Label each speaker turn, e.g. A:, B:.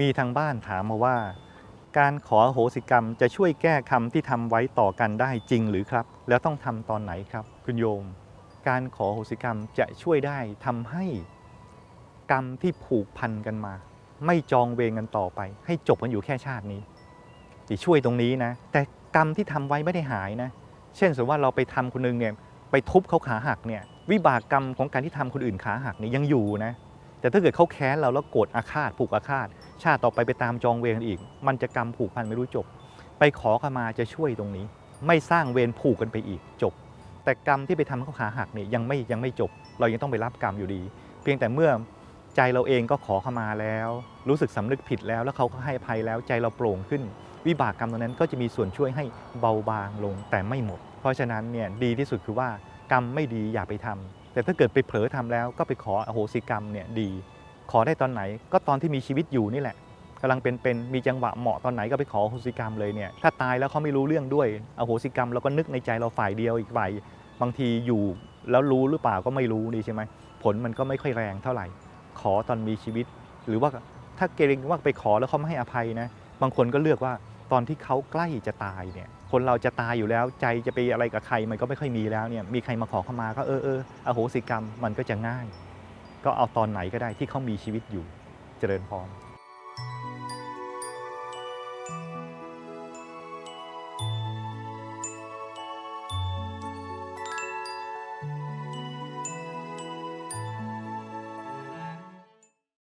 A: มีทางบ้านถามมาว่า การขอโหสิกรรมจะช่วยแก้คำที่ทำไว้ต่อกันได้จริงหรือครับ แล้วต้องทำตอนไหนครับ คุณโยม การขอโหสิกรรมจะช่วยได้ทำให้กรรมที่ผูกพันกันมา ไม่จองเวรกันต่อไป ให้จบกันอยู่แค่ชาตินี้จะช่วยตรงนี้นะ แต่กรรมที่ทำไว้ไม่ได้หายนะ เช่นสมมติว่าเราไปทำคนหนึงเนี่ยไปทุบเขาขาหักเนี่ยวิบากกรรมของการที่ทำคนอื่นขาหักเนี่ยยังอยู่นะ แต่ถ้าเกิดเขาแค้นเราแล้วโกรธอาฆาตผูกอาฆาต ชาติต่อไปไปตามจองเวรกันอีก มันจะกรรมผูกพันไม่รู้จบ ไปขอขมาจะช่วยตรงนี้ ไม่สร้างเวรผูกกันไปอีกจบ แต่กรรมที่ไปทำเขาขาหักเนี่ยยังไม่ยังไม่จบ เรายังต้องไปรับกรรมอยู่ดี เพียงแต่เมื่อใจเราเองก็ขอขมาแล้ว รู้สึกสำนึกผิดแล้วแล้วเขาก็ให้อภัยแล้วใจเราโปร่งขึ้น วิบากกรรมตรงนั้นก็จะมีส่วนช่วยให้เบาบางลงแต่ไม่หมด เพราะฉะนั้นเนี่ยดีที่สุดคือว่ากรรมไม่ดีอย่าไปทำ แต่ถ้าเกิดไปเผลอทำแล้วก็ไปขออโหสิกรรมเนี่ยดี ขอได้ตอนไหนก็ตอนที่มีชีวิตอยู่นี่แหละกำลังเป็นเป็นมีจังหวะเหมาะตอนไหนก็ไปขออโหสิกรรมเลยเนี่ยถ้าตายแล้วเขาไม่รู้เรื่องด้วยอโหสิกรรมเราก็นึกในใจเราฝ่ายเดียวอีกฝ่ายบางทีอยู่แล้วรู้หรือเปล่าก็ไม่รู้นี่ใช่ไหมผลมันก็ไม่ค่อยแรงเท่าไหร่ ขอตอนมีชีวิต หรือว่าถ้าเกรงว่าไปขอแล้วเขาไม่ให้อภัยนะบางคนก็เลือกว่าตอนที่เขาใกล้จะตายเนี่ย คนเราจะตายอยู่แล้ว ใจจะไปอะไรกับใครมันก็ไม่ค่อยมีแล้วเนี่ยมีใครมาขอเข้ามาก็เออเอออโหสิกรรมมันก็จะง่าย ก็เอาตอนไหนก็ได้ที่เขามีชีวิตอยู่เจริญพร